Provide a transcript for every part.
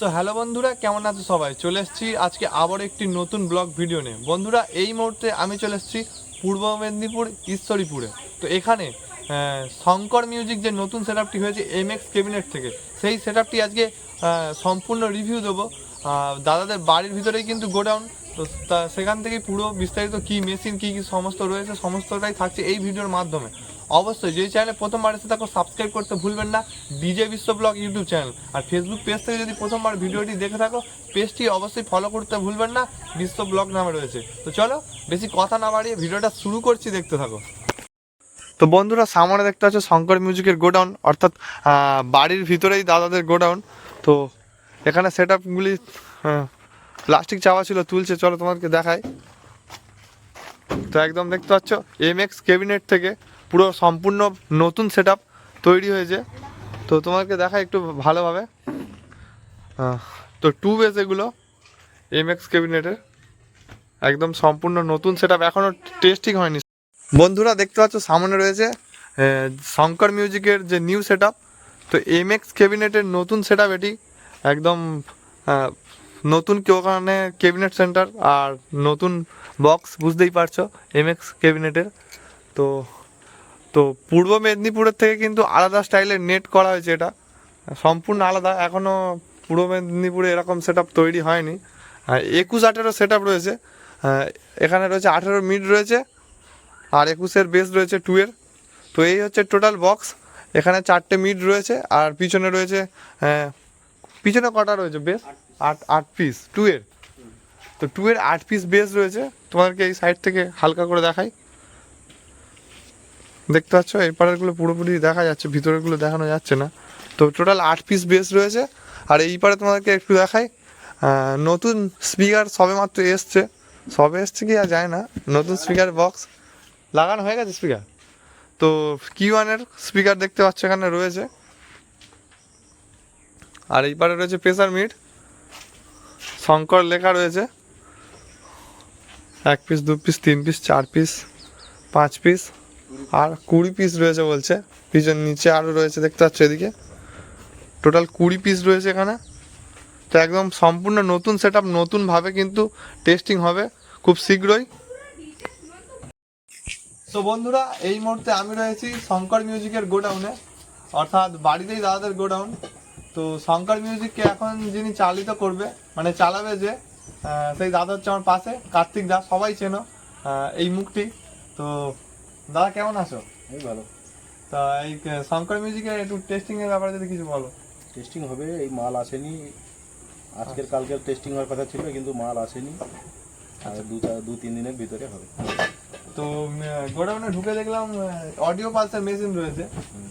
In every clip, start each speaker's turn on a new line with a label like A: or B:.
A: তো হ্যালো বন্ধুরা, কেমন আছো সবাই? চলে এসেছি আজকে আবার একটি নতুন ব্লগ ভিডিও নিয়ে। বন্ধুরা, এই মুহূর্তে আমি চলে এসেছি পূর্ব মেদিনীপুর, ঈশ্বরীপুরে। তো এখানে শঙ্কর মিউজিক যে নতুন সেট আপটি হয়েছে এম এক্স ক্যাবিনেট থেকে। সেই সেট আপটি আজকে সম্পূর্ণ রিভিউ দেবো। দাদাদের বাড়ির ভিতরেই কিন্তু গোডাউন। তো সেখান থেকে পুরো বিস্তারিত কী মেশিন, কী কী সমস্ত রয়েছে, সমস্তটাই থাকছে এই ভিডিওর মাধ্যমে। অবশ্যই যেই চ্যানেলে প্রথমবার এসে থাকো সাবস্ক্রাইব করতে ভুলবেন না। DJ Biswa blog YouTube channel আর ফেসবুক পেজ থেকে যদি প্রথমবার ভিডিওটি দেখে থাকো পেজটি অবশ্যই ফলো করতে ভুলবেন না। বিশ্ব ব্লগ নামে রয়েছে। তো চলো, বেশি কথা না বাড়িয়ে ভিডিওটা শুরু করছি, দেখতে থাকো। তো বন্ধুরা, সামনে দেখতে পাচ্ছ শঙ্কর মিউজিকের গোডাউন, অর্থাৎ বাড়ির ভিতরেই দাদাদের গোডাউন। তো এখানে সেট আপগুলি প্লাস্টিক চাওয়া ছিল, তুলছে। চলো তোমাদেরকে দেখাই। তো একদম দেখতে পাচ্ছ এম এক্স ক্যাবিনেট থেকে পুরো সম্পূর্ণ নতুন সেট তৈরি হয়েছে। তো তোমাকে দেখা একটু ভালোভাবে। তো টু বেস এগুলো এম এক্স ক্যাবিনেটের একদম সম্পূর্ণ নতুন সেট আপ এখনও টেস্টিং হয়নি। বন্ধুরা, দেখতে পাচ্ছ, সামনে রয়েছে শঙ্কর মিউজিকের যে নিউ সেট তো এম এক্স ক্যাবিনেটের নতুন সেট এটি একদম নতুন কি ওখানে ক্যাবিনেট সেন্টার আর নতুন বক্স বুঝতেই পারছ এম এক্স ক্যাবিনেটের তো তো পূর্ব মেদিনীপুরের থেকে কিন্তু আলাদা স্টাইলের নেট করা হয়েছে এটা। সম্পূর্ণ আলাদা এখনও পূর্ব মেদিনীপুরে এরকম সেট তৈরি হয়নি। আর একুশ আঠেরো সেট রয়েছে। এখানে রয়েছে আঠেরো মিড রয়েছে আর একুশের বেস রয়েছে টু এর। তো এই হচ্ছে টোটাল বক্স এখানে চারটে মিড রয়েছে আর পিছনে রয়েছে পিছনে কটা রয়েছে বেস আট আট পিস টু এর। তো টু এর আট পিস বেস রয়েছে। তোমাদেরকে এই সাইড থেকে হালকা করে দেখাই। দেখতে পাচ্ছ? এই পাড়ারগুলো পুরোপুরি দেখা যাচ্ছে, ভিতরেরগুলো দেখানো যাচ্ছে না। তো টোটাল আট পিস বেস রয়েছে। আর এই পাড়ে তোমাদেরকে একটু দেখাই। নতুন স্পিকার সবে মাত্র এসছে। সবে এসছে কি আর যায় না। নতুন স্পিকার বক্স লাগানো হয়ে গেছে স্পিকার তো কি ওয়ানের স্পিকার দেখতে পাচ্ছ এখানে রয়েছে। আর এই পারে রয়েছে প্রেসার মিট শঙ্কর লেখা রয়েছে। এক পিস দু পিস তিন পিস চার পিস পাঁচ পিস আর কুড়ি পিস রয়েছে বলছে। পিছন নিচে আরও রয়েছে, দেখতে পাচ্ছ এদিকে? টোটাল কুড়ি পিস রয়েছে এখানে। তো একদম সম্পূর্ণ নতুন সেট আপ নতুনভাবে কিন্তু টেস্টিং হবে খুব শীঘ্রই। তো বন্ধুরা, এই মুহূর্তে আমি রয়েছি শঙ্কর মিউজিকের গোডাউনে অর্থাৎ বাড়িতেই দাদাদের গোডাউন তো শঙ্কর মিউজিককে এখন যিনি চালিত করবে মানে চালাবে যে সেই দাদা হচ্ছে আমার পাশে, কার্তিক দা, সবাই চেনো এই মুখটি। তো দাদা কেমন আছো?
B: এই ভালো।
A: তা এই শঙ্কর মিউজিকের একটু টেস্টিং এর ব্যাপারে যদি কিছু বলো।
B: টেস্টিং হবে এই মাল আসেনি। আজকের কালকের টেস্টিং হওয়ার কথা ছিল কিন্তু মাল আসেনি। আর দু দু তিন দিনের ভিতরে হবে।
A: তো গোডাউনে ঢুকে দেখলাম অডিও পালসের মেশিন রয়েছে।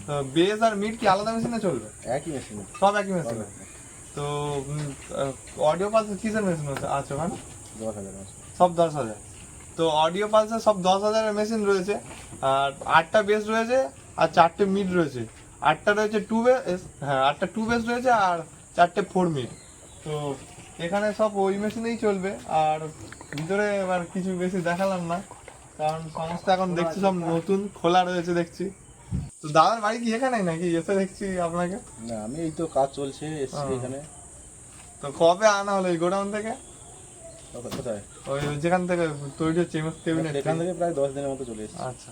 A: তো বেস আর মিড কি আলাদা মেশিনে চলবে?
B: একই মেশিন
A: সব একই মেশিনে তো অডিও পালসের কিসের মেশিন আছে? আছে ওখানে
B: দশ হাজার আছে
A: সব দশ হাজার। তো অডিও পালসের সব দশ হাজারের মেশিন রয়েছে আর আটটা বেস রয়েছে আর চারটে মিড রয়েছে। আটটা রয়েছে টু বেস হ্যাঁ আটটা টু বেস রয়েছে আর চারটে ফোর মিড তো এখানে সব ওই মেশিনেই চলবে আর ভিতরে এবার কিছু বেশি দেখালাম না কারণ সমস্ত এখন দেখছি সব নতুন খোলা রয়েছে দেখছি। তো দাদার বাড়ি কি এখানে নাকি? এসে দেখছি আপনাকে।
B: না আমি এই তো কাজ চলছে এসছি এখানে।
A: তো কবে আনা হলো এই গোডাউন থেকে?
B: কোথায়?
A: ওই যেখান থেকে তৈরি হচ্ছে এমএস ক্যাবিনেট
B: এখান থেকে প্রায় দশ দিনের মতো চলে এসেছি।
A: আচ্ছা।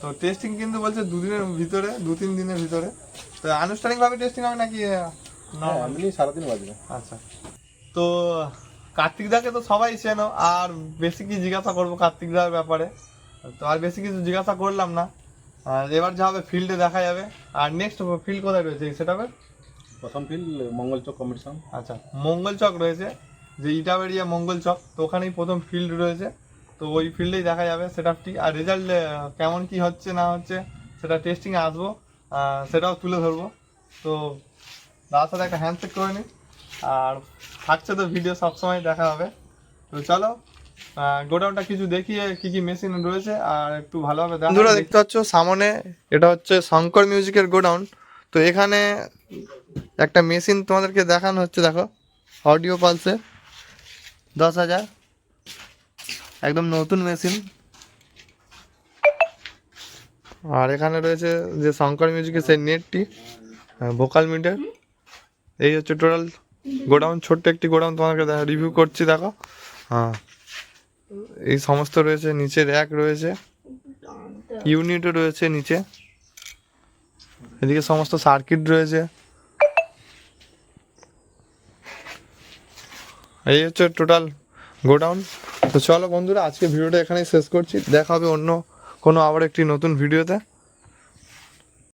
A: তো টেস্টিং কিন্তু বলছে দুদিনের ভিতরে দু তিন দিনের ভিতরে। তো আনুষ্ঠানিকভাবে টেস্টিং হবে নাকি আহ,
B: হ্যাঁ সারাদিন বাজবে।
A: আচ্ছা। তো কার্তিক দাকে তো সবাই চেনো আর বেশি কি জিজ্ঞাসা করব কার্তিক দার ব্যাপারে? তো আর বেশি কিছু জিজ্ঞাসা করলাম না। আর এবার যা হবে ফিল্ডে দেখা যাবে। আর নেক্সট ফিল্ড কোথায় রয়েছে? সেটা
B: প্রথম ফিল্ড মঙ্গলচক কম্পিটিশন
A: আচ্ছা মঙ্গলচক রয়েছে। যে ইটাবেরিয়া মঙ্গল চক তো ওখানেই প্রথম ফিল্ড রয়েছে। তো ওই ফিল্ডেই দেখা যাবে সেট আপটি আর রেজাল্ট কেমন কি হচ্ছে না হচ্ছে সেটা টেস্টিংয়ে আসব সেটাও তুলে ধরবো। তো দাদার সাথে একটা হ্যান্ডশেক করে নিই আর থাকছে তো ভিডিও সবসময় দেখা হবে। তো চলো গোডাউনটা কিছু দেখিয়ে কি কি মেশিন রয়েছে আর একটু ভালোভাবে বন্ধুরা দেখতে পাচ্ছ সামনে এটা হচ্ছে শঙ্কর মিউজিকের গোডাউন। তো এখানে একটা মেশিন তোমাদেরকে দেখানো হচ্ছে দেখো অডিও পালসে দশ হাজার। একদম নতুন মেশিন। আর এখানে রয়েছে যে শঙ্কর মিউজিকের সেই নেটটি ভোকাল মিটার এই হচ্ছে টোটাল গোডাউন ছোট্ট একটি গোডাউন তোমাকে রিভিউ করছি দেখো। হ্যাঁ। এই সমস্ত রয়েছে নিচে র্যাক রয়েছে। ইউনিটও রয়েছে নিচে। এদিকে সমস্ত সার্কিট রয়েছে। এই হচ্ছে টোটাল গোডাউন। তো চলো বন্ধুরা, আজকে ভিডিওটা এখানেই শেষ করছি। দেখা হবে অন্য কোনো আবার একটি নতুন ভিডিওতে।